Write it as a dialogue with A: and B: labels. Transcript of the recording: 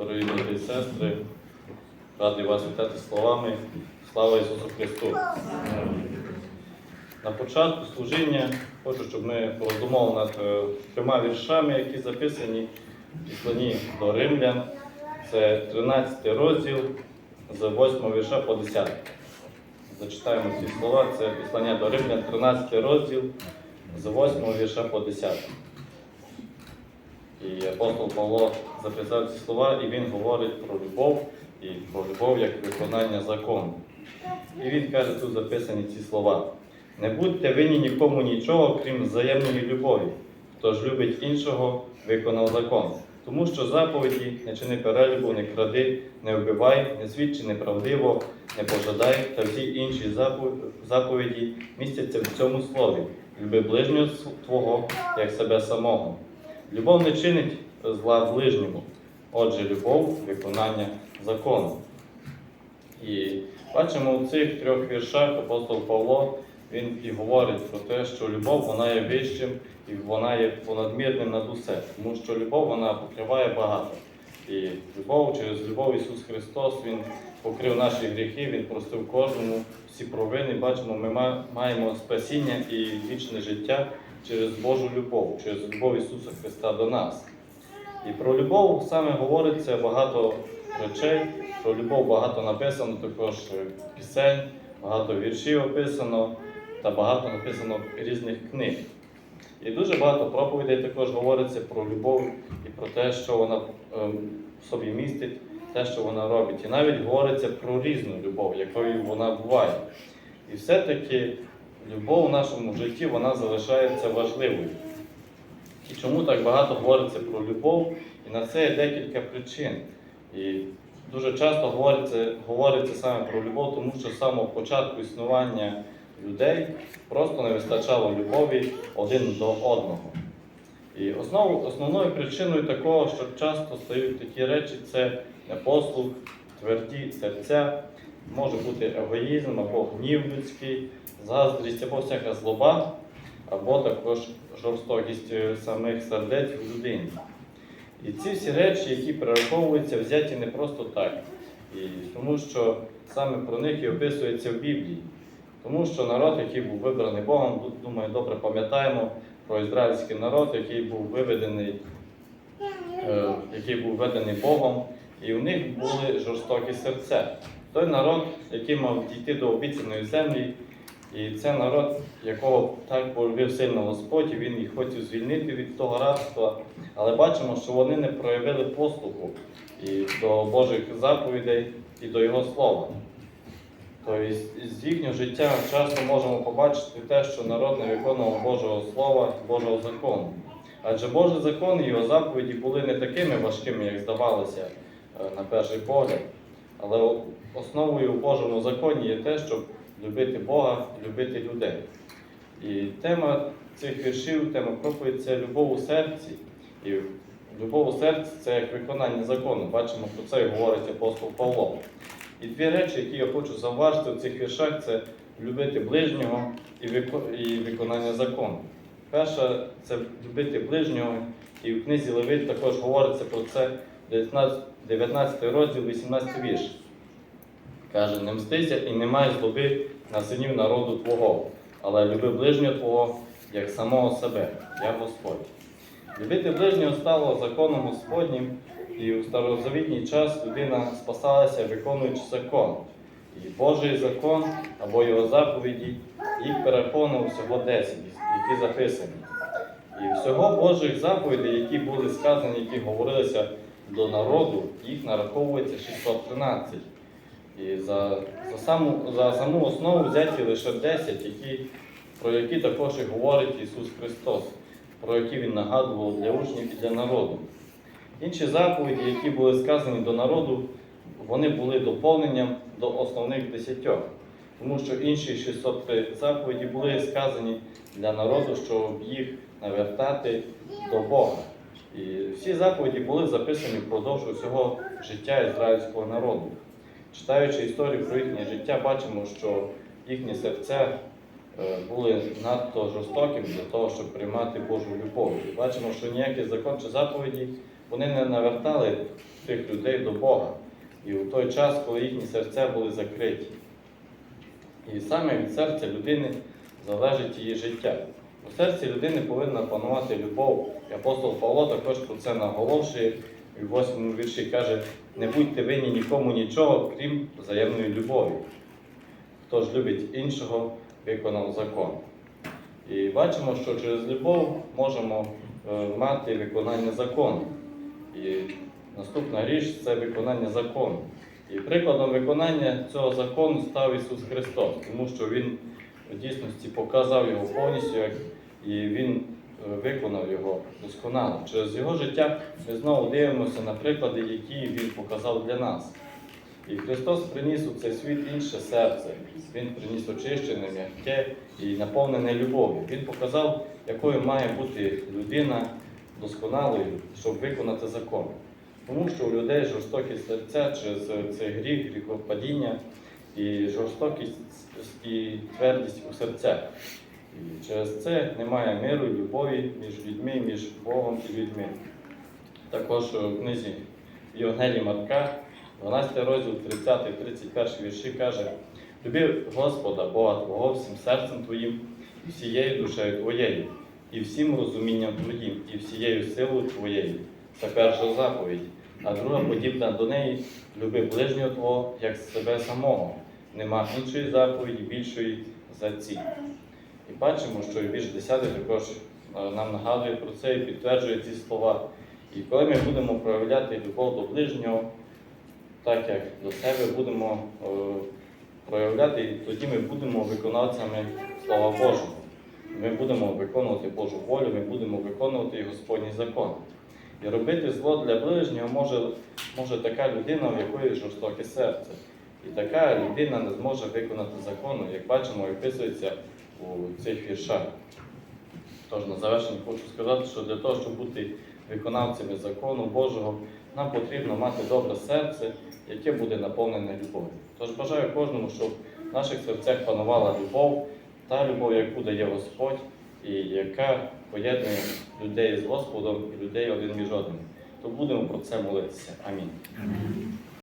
A: Дорогі брати і сестри, радий вас вітати словами. Слава Ісусу Христу! На початку служіння хочу, щоб ми роздумали над е, трьома віршами, які записані в післанні до римлян. Це 13 розділ з 8 вірша по 10. Зачитаємо ці слова. Це післання до римлян, 13 розділ з 8 вірша по 10. І апостол Павло записав ці слова, і він говорить про любов і про любов як виконання закону. І він каже, тут записані ці слова. Не будьте винні нікому нічого, крім взаємної любові. Хто ж любить іншого, виконав закон. Тому що заповіді не чини перелюбу, не кради, не вбивай, не свідчи неправдиво, не пожадай та всі інші заповіді містяться в цьому слові. Люби ближнього твого, як себе самого. Любов не чинить зла ближньому. Отже, любов виконання закону. І бачимо у цих трьох віршах апостол Павло він і говорить про те, що любов вона є вищим і вона є понадмірним над усе, тому що любов вона покриває багато. І любов через любов Ісус Христос Він покрив наші гріхи, Він простив кожному всі провини. Бачимо, ми маємо спасіння і вічне життя через Божу любов, через любов Ісуса Христа до нас. І про любов саме говориться багато речей. Про любов багато написано, також пісень, багато віршів описано та багато написано різних книг. І дуже багато проповідей також говориться про любов і про те, що вона ем, в собі містить, те, що вона робить. І навіть говориться про різну любов, якою вона буває. І все-таки любов в нашому житті вона залишається важливою. І чому так багато говориться про любов? І на це є декілька причин. І дуже часто говориться, говориться саме про любов, тому що з самого початку існування людей просто не вистачало любові один до одного. І основ, основною причиною такого, що часто стають такі речі, це непослух, тверді серця, може бути егоїзм або гнів людський, заздрість або всяка злоба, або також жорстокість е, самих сердець в людині. І ці всі речі, які перераховуються, взяті не просто так. І тому що саме про них і описується в Біблії. Тому що народ, який був вибраний Богом, думаю, добре пам'ятаємо про ізраїльський народ, який був виведений, е, який був введений Богом, і в них були жорстокі серця. Той народ, який мав дійти до обіцяної землі, і це народ, якого так полюбив сильно Господь, і він їх хотів звільнити від того рабства. Але бачимо, що вони не проявили послуху і до Божих заповідей і до Його слова. Тобто з їхнього життя часто можемо побачити те, що народ не виконував Божого Слова, Божого закону. Адже Божий закон і його заповіді були не такими важкими, як здавалося е, на перший погляд. Але основою в Божому законі є те, щоб любити Бога, любити людей. І тема цих віршів, тема проповіді це любов у серці. І любов у серці це як виконання закону. Бачимо, про це і говорить апостол Павло. І дві речі, які я хочу зауважити в цих віршах, це любити ближнього і виконання закону. Перше це любити ближнього, і в книзі Левит також говориться про це 19, 19 розділ, 18 вірш. Каже, не мстися і не май злоби на синів народу Твого, але люби ближнього Твого, як самого себе, я Господь. Любити ближнього стало законом Господнім, і у старозавітній час людина спасалася, виконуючи закон. І Божий закон або його заповіді, їх перераховано всього 10, які записані. І всього Божих заповідей, які були сказані, які говорилися до народу, їх нараховується 613. І за, за, саму, за саму основу взяті лише 10, які, про які також і говорить Ісус Христос, про які Він нагадував для учнів і для народу. Інші заповіді, які були сказані до народу, вони були доповненням до основних десятьох, тому що інші 603 заповіді були сказані для народу, щоб їх навертати до Бога. І всі заповіді були записані впродовж усього життя ізраїльського народу. Читаючи історію про їхнє життя, бачимо, що їхні серця е, були надто жорстокими для того, щоб приймати Божу любов. І бачимо, що ніякий закон чи заповіді вони не навертали тих людей до Бога. І у той час, коли їхні серця були закриті. І саме від серця людини залежить її життя. У серці людини повинна панувати любов. І апостол Павло також про це наголошує в восьмому вірші каже: не будьте винні нікому нічого, крім взаємної любові. Хто ж любить іншого, виконав закон. І бачимо, що через любов можемо е, мати виконання закону. І наступна річ це виконання закону. І прикладом виконання цього закону став Ісус Христос, тому що Він в дійсності показав його повністю, і Він е, виконав його досконало. Через його життя ми знову дивимося на приклади, які Він показав для нас. І Христос приніс у цей світ інше серце. Він приніс очищене, м'яке і наповнене любов'ю. Він показав, якою має бути людина досконалою, щоб виконати закон. Тому що у людей жорстокі серця через цей гріх, гріхопадіння і жорстокість і твердість у серцях. І через це немає миру любові між людьми, між Богом і людьми. Також в книзі Євангелії Марка, 12 розділ 30-31 вірші каже: Люби Господа, Бога Твого, всім серцем Твоїм, всією душею Твоєю, і всім розумінням Твоїм, і всією силою Твоєю. Це перша заповідь. А друга подібна до неї люби ближнього Твого, як себе самого. Нема іншої заповіді більшої за ці. І бачимо, що вірш 10 також е, нам нагадує про це і підтверджує ці слова. І коли ми будемо проявляти любов до ближнього, так як до себе будемо е, проявляти, тоді ми будемо виконавцями Слова Божого. Ми будемо виконувати Божу волю, ми будемо виконувати і Господній закон. І робити зло для ближнього може, може така людина, в якої жорстоке серце. І така людина не зможе виконати закону, як бачимо, описується у цих віршах. Тож на завершення хочу сказати, що для того, щоб бути виконавцями закону Божого, нам потрібно мати добре серце, яке буде наповнене любов'ю. Тож бажаю кожному, щоб в наших серцях панувала любов, та любов, яку дає Господь, і яка поєднує людей з Господом і людей один між одним. То будемо про це молитися. Амінь.